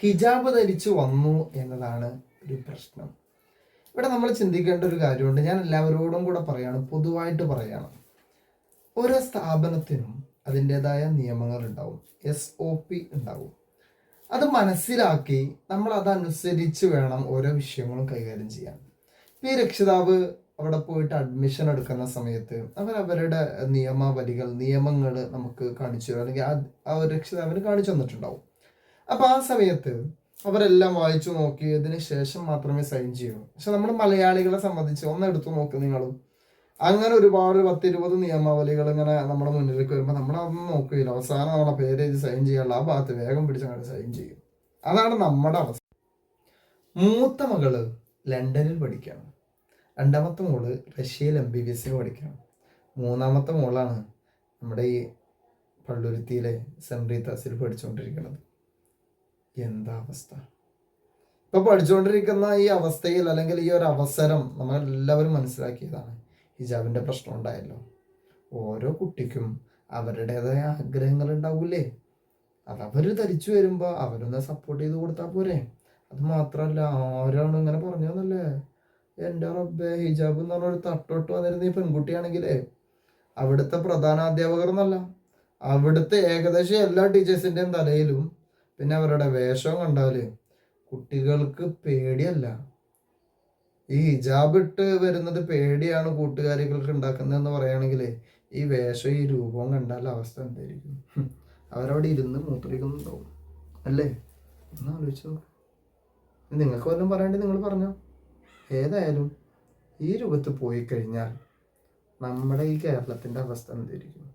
ഹിജാബ് ധരിച്ചു വന്നു എന്നതാണ് ഒരു പ്രശ്നം. ഇവിടെ നമ്മൾ ചിന്തിക്കേണ്ട ഒരു കാര്യമുണ്ട്. ഞാൻ എല്ലാവരോടും കൂടെ പറയാണ് പൊതുവായിട്ട് പറയണം. ഓരോ സ്ഥാപനത്തിനും അതിന്റെതായ നിയമങ്ങൾ ഉണ്ടാവും. എസ് ഒ പി ഉണ്ടാവും. അത് മനസ്സിലാക്കി നമ്മൾ അതനുസരിച്ച് വേണം ഓരോ വിഷയങ്ങളും കൈകാര്യം ചെയ്യാൻ. ഈ രക്ഷിതാവ് അവിടെ പോയിട്ട് അഡ്മിഷൻ എടുക്കുന്ന സമയത്ത് അവർ അവരുടെ നിയമാവലികൾ നിയമങ്ങൾ നമുക്ക് കാണിച്ചു അല്ലെങ്കിൽ ആ ഒരു രക്ഷിതാവിന് കാണിച്ചു തന്നിട്ടുണ്ടാവും. അപ്പൊ ആ സമയത്ത് അവരെല്ലാം വായിച്ചു നോക്കിയതിന് ശേഷം മാത്രമേ സൈൻ ചെയ്യൂ പക്ഷെ നമ്മൾ മലയാളികളെ സംബന്ധിച്ച് ഒന്ന് എടുത്തു നോക്ക് നിങ്ങളും. അങ്ങനെ ഒരുപാട് പത്ത് ഇരുപത് നിയമാവലികൾ ഇങ്ങനെ നമ്മുടെ മുന്നിലേക്ക് വരുമ്പോൾ നമ്മൾ അതൊന്നും നോക്കുകയില്ല. അവസാനം നമ്മളെ പേര് എഴുതി സൈൻ ചെയ്യാനുള്ള ആ ഭാഗത്ത് വേഗം പിടിച്ച് അങ്ങനെ സൈൻ ചെയ്യും. അതാണ് നമ്മുടെ അവസ്ഥ. മൂത്ത മകൾ ലണ്ടനിൽ പഠിക്കുകയാണ് രണ്ടാമത്തെ മോൾ റഷ്യയിൽ എം ബി ബി എസിന് പഠിക്കുകയാണ് മൂന്നാമത്തെ മോളാണ് നമ്മുടെ ഈ പള്ളുരുത്തിയിലെ സെന്റ് പഠിച്ചുകൊണ്ടിരിക്കുന്നത്. എന്താ അവസ്ഥ? ഇപ്പൊ പഠിച്ചുകൊണ്ടിരിക്കുന്ന ഈ അവസ്ഥയിൽ അല്ലെങ്കിൽ ഈ ഒരു അവസരം നമ്മൾ എല്ലാവരും മനസ്സിലാക്കിയതാണ് ഹിജാബിന്റെ പ്രശ്നം ഉണ്ടായല്ലോ. ഓരോ കുട്ടിക്കും അവരുടേതായ ആഗ്രഹങ്ങൾ ഉണ്ടാവൂലേ? അത് അവർ ധരിച്ചു വരുമ്പോ അവരൊന്ന് സപ്പോർട്ട് ചെയ്ത് കൊടുത്താൽ പോരെ. അത് മാത്രമല്ല ആരാണ് ഇങ്ങനെ പറഞ്ഞതെന്നല്ലേ? എന്റെ റബ്ബെ ഹിജാബ് എന്ന് പറഞ്ഞ ഒരു തട്ടോട്ട് വന്നിരുന്ന ഈ പെൺകുട്ടിയാണെങ്കിലേ അവിടുത്തെ പ്രധാന അധ്യാപകർ എന്നല്ല അവിടുത്തെ ഏകദേശം എല്ലാ ടീച്ചേഴ്സിന്റെയും തലയിലും പിന്നെ അവരുടെ വേഷം കണ്ടാൽ കുട്ടികൾക്ക് പേടിയല്ല. ഈ ഹിജാബ് ഇട്ട് വരുന്നത് പേടിയാണ് കൂട്ടുകാരികൾക്ക് ഉണ്ടാക്കുന്നതെന്ന് പറയുകയാണെങ്കിൽ ഈ വേഷം ഈ രൂപവും കണ്ടാൽ അവസ്ഥ എന്തായിരിക്കും. അവരവിടെ ഇരുന്ന് മൂത്രിക്കുന്നുണ്ടാവും അല്ലേ? ഒന്ന് ആലോചിച്ചു നിങ്ങൾക്ക് വല്ലതും പറയണ്ടേ നിങ്ങൾ പറഞ്ഞോ. ഏതായാലും ഈ രൂപത്ത് പോയി കഴിഞ്ഞാൽ നമ്മുടെ ഈ കേരളത്തിന്റെ അവസ്ഥ എന്തായിരിക്കും?